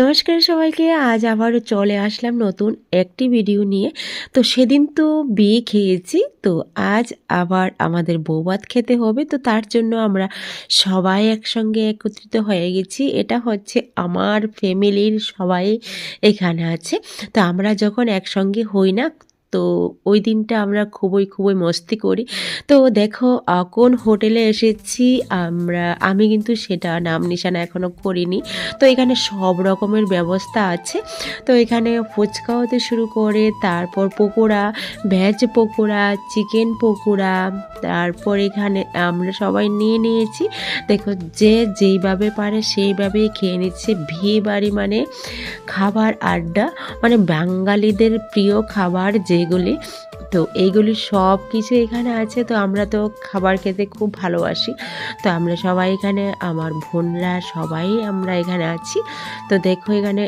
নমস্কার সবাইকে, আজ আবারও চলে আসলাম নতুন একটি ভিডিও নিয়ে। তো সেদিন তো বিয়ে খেয়েছি, তো আজ আবার আমাদের বৌভাত খেতে হবে, তো তার জন্য আমরা সবাই একসঙ্গে একত্রিত হয়ে গেছি। এটা হচ্ছে আমার ফ্যামিলির সবাই এখানে আছে। তো আমরা যখন একসঙ্গে হই না তো ওই দিনটা আমরা খুবই খুবই মস্তি করি। তো দেখো কোন হোটেলে এসেছি, আমরা, আমি কিন্তু সেটা নাম নিশানা এখনও করিনি। তো এখানে সব রকমের ব্যবস্থা আছে। তো এখানে ফুচকা হতে শুরু করে, তারপর পকোড়া, ভেজ পকোড়া, চিকেন পকোড়া, তারপর এখানে আমরা সবাই নিয়ে নিয়েছি। দেখো, যে যেইভাবে পারে সেইভাবেই খেয়ে নিচ্ছে। বিয়ে বাড়ি মানে খাবার আড্ডা। মানে বাঙালিদের প্রিয় খাবার যেগুলি তো এইগুলি সব কিছু এখানে আছে, তো আমরা তো খাবার খেতে খুব ভালোবাসি। তো আমরা সবাই এখানে, আমার বোনরা সবাই আমরা এখানে আছি। তো দেখো এখানে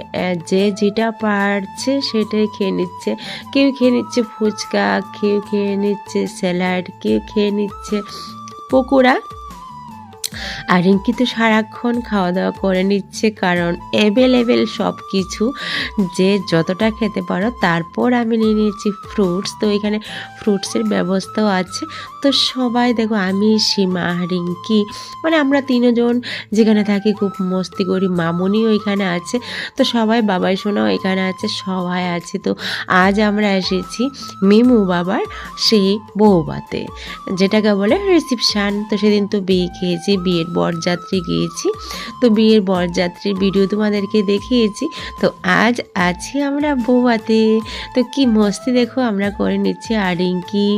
যে যেটা পারছে সেটাই খেয়ে নিচ্ছে। কেউ খেয়ে নিচ্ছে ফুচকা, কেউ খেয়ে নিচ্ছে স্যালাড, কেউ খেয়ে নিচ্ছে পকোড়া। আর রিঙ্কি তো সারাক্ষণ খাওয়া দাওয়া করে নিচ্ছে কারণ অ্যাভেলেবেল সব কিছু যে যতটা খেতে পারো, তারপর আমি নিয়ে নিয়েছি ফ্রুটস তো এখানে ফ্রুটসের ব্যবস্থাও আছে। তো সবাই দেখো, আমি, সীমা, রিঙ্কি মানে আমরা তিনজন যেখানে থাকি, খুব মস্তি করি, মামুনিও এখানে আছে। তো সবাই, বাবাই সোনাও এখানে আছে, সবাই আছে। তো আজ আমরা এসেছি মিমু বাবার সেই বৌবাতে যেটাকে বলে রিসিপশান তো সেদিন তো বিয়ে খেয়েছি, বিয়ের বরযাত্রী গিয়েছি। তো বিয়ের বরযাত্রীর ভিডিও তোমাদেরকে দেখিয়েছি। তো আজ আছি আমরা বৌবাতে তো কি মস্তি দেখো, আমরা করে নিচ্ছি আর রিঙ্কি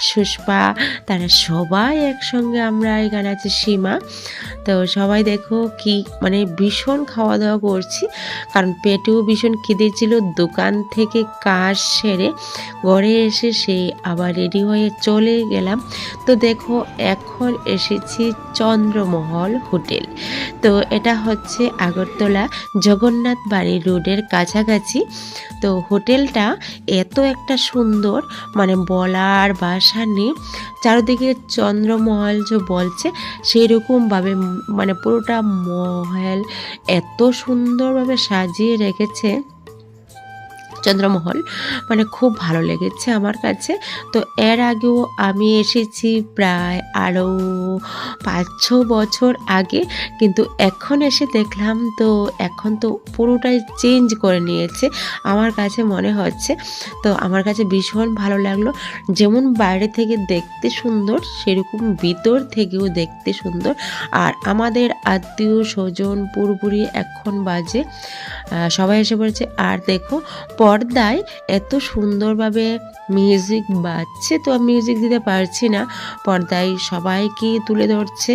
সুষ্পা তারা সবাই একসঙ্গে আমরা এখানে আছে সীমা। তো সবাই দেখো কি মানে ভীষণ খাওয়া দাওয়া করছি। কারণ পেটেও ভীষণ খিদে ছিল, দোকান থেকে কাজ সেরে ঘরে এসে সেই আবার রেডি হয়ে চলে গেলাম। তো দেখো এখন এসেছি চন্দ্রমহল হোটেল। তো এটা হচ্ছে আগরতলা জগন্নাথ বাড়ি রোডের কাছাকাছি। তো হোটেলটা এত একটা সুন্দর মানে বলার ভাষা নেই। চারিদিকে চন্দ্রমহল যে বলছে সেই রকমভাবে মানে পুরোটা মহল এত সুন্দরভাবে সাজিয়ে রেখেছে। চন্দ্রমহল মানে খুব ভালো লেগেছে আমার কাছে। তো এর আগেও আমি এসেছি প্রায় আরও পাঁচ ছ বছর আগে। কিন্তু এখন এসে দেখলাম তো এখন তো পুরোটাই চেঞ্জ করে নিয়েছে। আমার কাছে মনে হচ্ছে, তো আমার কাছে ভীষণ ভালো লাগল। যেমন বাইরে থেকে দেখতে সুন্দর, সেরকম ভিতর থেকেও দেখতে সুন্দর। আর আমাদের আত্মীয় স্বজন পুরোপুরি এখন বাজে। সবাই এসে পড়েছে। আর দেখো, পর্দায় এত সুন্দরভাবে মিউজিক বাজছে, তো মিউজিক দিতে পারছি না। পর্দায় সবাইকে তুলে ধরছে।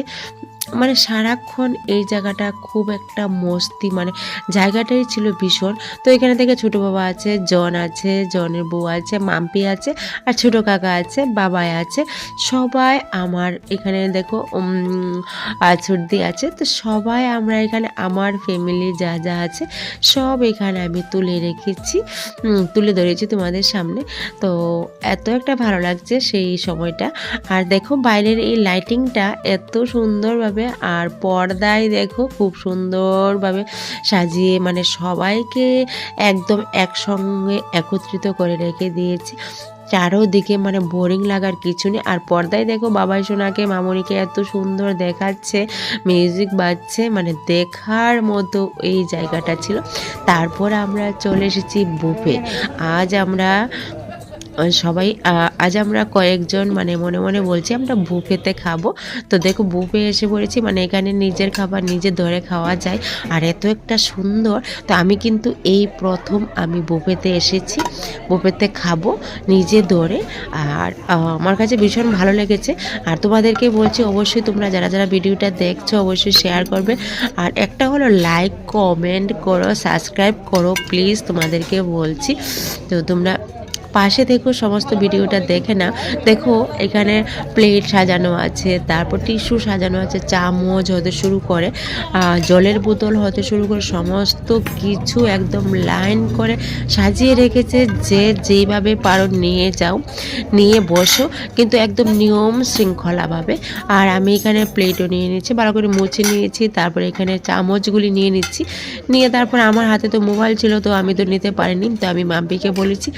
মানে সারাক্ষণ এই জায়গাটা খুব একটা মস্তি মানে জায়গাটাই ছিল ভীষণ। তো এখানে থেকে ছোট বাবা আছে জন আছে জনের বউ আছে মাম্পি আছে আর ছোট কাকা আছে বাবাই আছে। সবাই আমার এখানে দেখো উম, আর ছুটি আছে। তো সবাই আমরা এখানে আমার ফ্যামিলি যা যা আছে সব এখানে আমি তুলে রেখেছি তুলে ধরেছি তোমাদের সামনে। তো এত একটা ভালো লাগছে সেই সময়টা। আর দেখো বাইরের এই লাইটিংটা এত সুন্দরভাবে আর পর্দায় দেখো খুব সুন্দরভাবে সাজিয়ে মানে সবাইকে একদম একসঙ্গে একত্রিত করে রেখে দিয়েছে। চারোদিকে মানে বোরিং লাগার কিছু নেই। আর পর্দায় দেখো বাবাই সোনাকে, মামনিকে এত সুন্দর দেখাচ্ছে, মিউজিক বাজছে মানে দেখার মতো এই জায়গাটা ছিল। তারপর আমরা চলে এসেছি বুফে। আজ আমরা সবাই আজ আমরা কয়েকজন মানে মনে মনে বলছি আমরা বুফেতে খাব। তো দেখো বুফে এসে পড়েছি মানে এখানে নিজের খাবার নিজে ধরে খাওয়া যায়, আর এত একটা সুন্দর। তো আমি কিন্তু এই প্রথম আমি বুফেতে এসেছি, বুফেতে খাব নিজে ধরে। আর আমার কাছে ভীষণ ভালো লেগেছে। আর তোমাদেরকে বলছি অবশ্যই তোমরা যারা যারা ভিডিওটা দেখছ অবশ্যই শেয়ার করবে। আর একটা হলো লাইক কমেন্ট করো সাবস্ক্রাইব করো প্লিজ তোমাদেরকে বলছি। তো তোমরা পাশে দেখো সমস্ত ভিডিওটা দেখে না দেখো এখানে প্লেট সাজানো আছে, তারপর টিস্যু সাজানো আছে, চামচ হতে শুরু করে জলের বোতল হতে শুরু করে, সমস্ত কিছু একদম লাইন করে সাজিয়ে রেখেছে, যে যেইভাবে পারো নিয়ে যাও, নিয়ে বসো। কিন্তু একদম নিয়ম শৃঙ্খলাভাবে। আর আমি এখানে প্লেটও নিয়ে নিচ্ছি, ভালো করে মুছে নিয়েছি, তারপরে এখানে চামচগুলি নিয়ে নিচ্ছি। নিয়ে তারপর আমার হাতে তো মোবাইল ছিল, তো আমি তো নিতে পারিনি, তো আমি মাম্পিকে বলেছি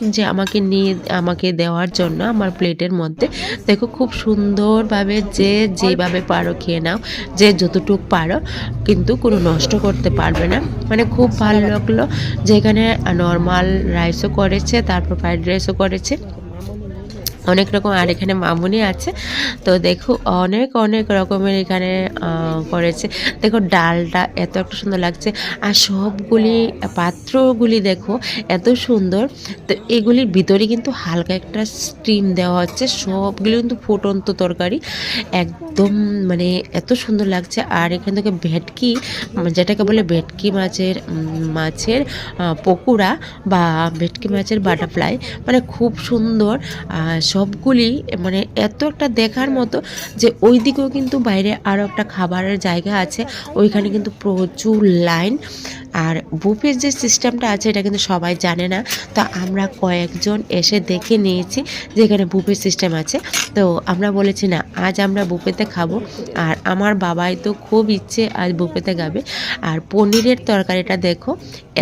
যে আমাকে নিয়ে, আমাকে দেওয়ার জন্য আমার প্লেটের মধ্যে। দেখো খুব সুন্দরভাবে যে যেভাবে পারো খেয়ে নাও, যে যতটুক পারো, কিন্তু কোনো নষ্ট করতে পারবে না। মানে খুব ভালো লাগল যে এখানে নর্মাল রাইসও করেছে, তারপর ফ্রাইড রাইসও করেছে। অনেক রকম, আর এখানে মামুনি আছে। তো দেখো, অনেক অনেক রকমের এখানে করেছে। দেখো, ডালটা এত একটা সুন্দর লাগছে। আর সবগুলি পাত্রগুলি দেখো, এত সুন্দর। তো এগুলির ভিতরে কিন্তু হালকা একটা স্টিম দেওয়া হচ্ছে। সবগুলি কিন্তু ফুটন্ত তরকারি। একদম মানে এত সুন্দর লাগছে। আর এখান থেকে ভেটকি যেটাকে বলে ভেটকি মাছের মাছের পকোড়া বা ভেটকি মাছের বাটারফ্লাই মানে খুব সুন্দর। সবগুলি মানে এত একটা দেখার মতো যে ওই দিকেও কিন্তু বাইরে আরও একটা খাবারের জায়গা আছে। ওইখানে কিন্তু প্রচুর লাইন। আর বুফের যে সিস্টেমটা আছে এটা কিন্তু সবাই জানে না। তো আমরা কয়েকজন এসে দেখে নিয়েছি যে এখানে বুফের সিস্টেম আছে। তো আমরা বলেছি না আজ আমরা বুফেতে খাব। আর আমার বাবাই তো খুব ইচ্ছে আজ বুফেতে গাবে আর পনিরের তরকারিটা দেখো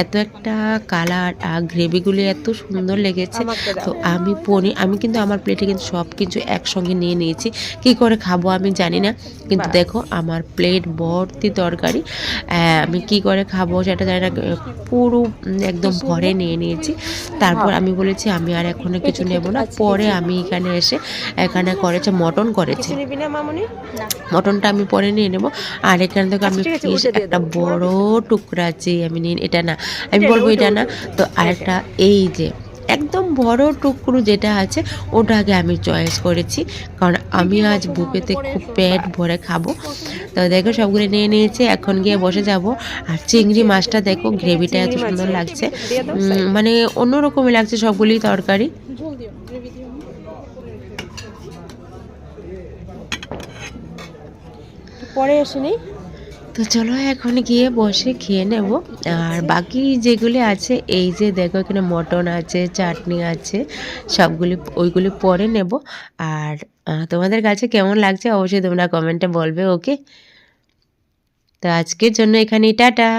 এত একটা কালার আর গ্রেভিগুলি এত সুন্দর লেগেছে। তো আমি পনির আমি কিন্তু আমার প্লেটে কিন্তু সব কিছু একসঙ্গে নিয়ে নিয়েছি। কি করে খাব আমি জানি না। কিন্তু দেখো আমার প্লেট ভর্তি তরকারি। আমি কি করে খাব সেটা জানি না পুরো একদম ভরে নিয়ে নিয়েছি। তারপর আমি বলেছি আমি আর এখনও কিছু নেব না। পরে আমি এখানে এসে এখানে করেছে মটন করেছে। মটনটা আমি পরে নিয়ে নেব। আর এখানে থেকে আমি আচ্ছা, ফিশ একটা বড় টুকরা যে আমি নিয়ে এটা না আমি বলব এটা না। ওটা। তো আরেকটা এই যে একদম বড় টুকরো যেটা আছে ওটাকে আমি চয়েস করেছি। কারণ আমি আজ বুকেতে খুব পেট ভরে খাব। তো দেখো সবগুলো নিয়ে নিয়েছে এখন গিয়ে বসে যাব। আর চিংড়ি মাছটা দেখো গ্রেভিটা এত সুন্দর লাগছে। মানে অন্যরকমই লাগছে সবগুলি তরকারি। পরে আসেনি তো চলো এখন গিয়ে বসে খেয়ে নেব। আর বাকি যেগুলি আছে, এই যে দেখো এখানে মটন আছে, চাটনি আছে, সবগুলি ওইগুলি পরে নেব। আর তোমাদের কাছে কেমন লাগছে অবশ্যই তোমরা কমেন্টে বলবে, ওকে? তো আজকের জন্য এখানেই, টাটা!